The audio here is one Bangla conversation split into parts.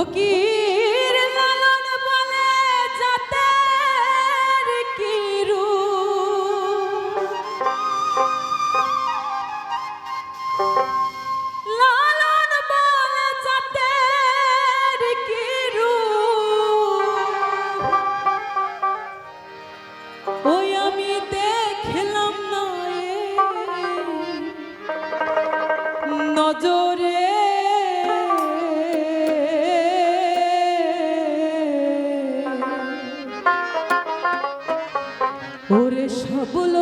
ফকির ওরে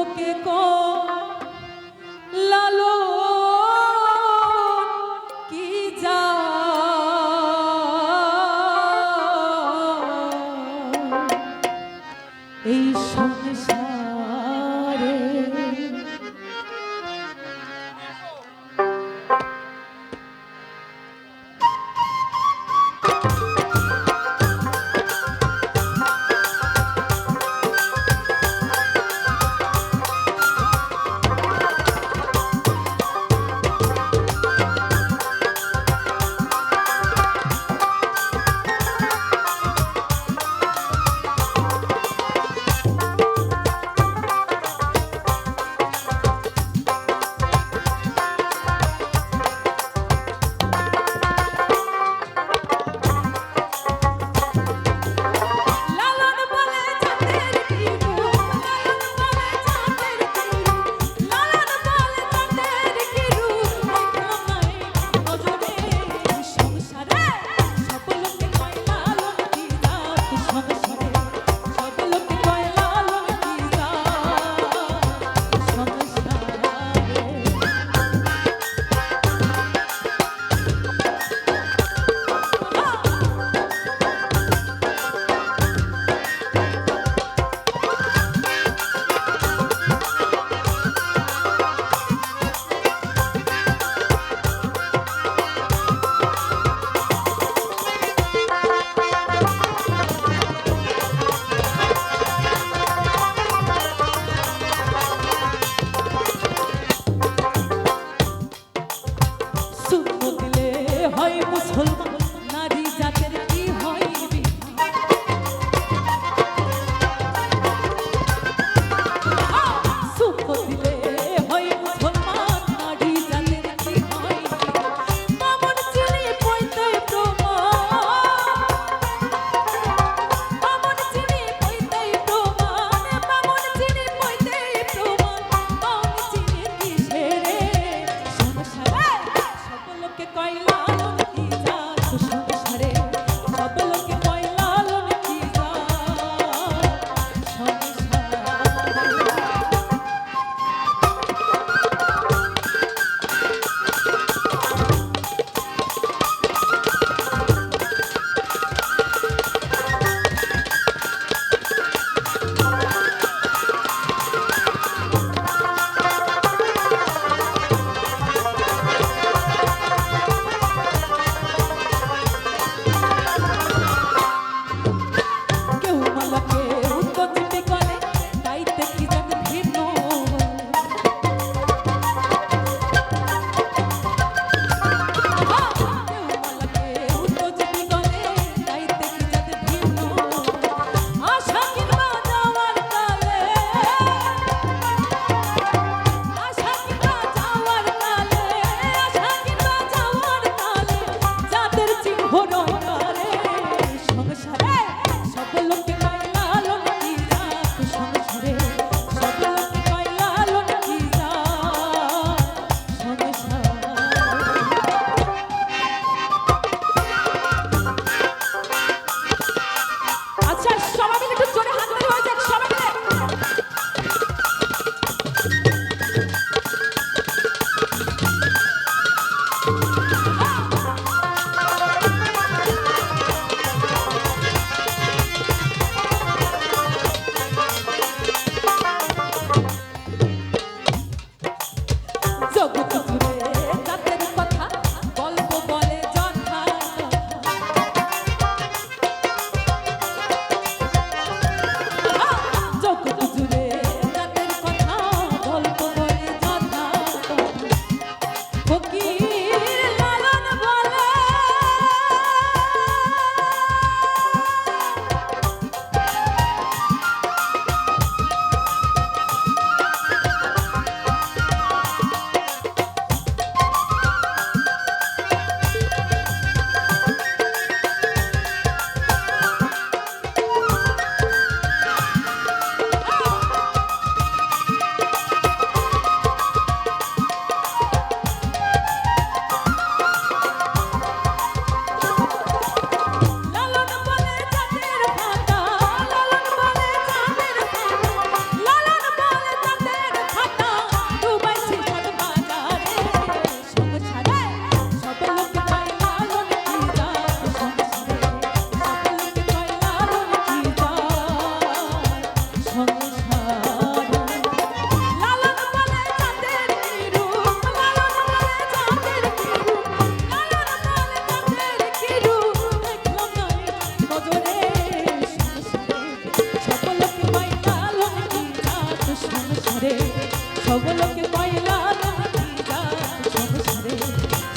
সকলকে পাই লালন কি জাত সংসারে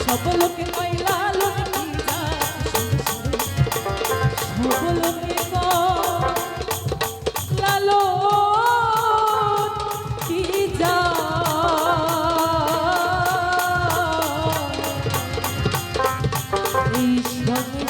সকলকে পাই লালন কি জাত সংসারে সকলকে পাই লালন কি জাত এই সংসারে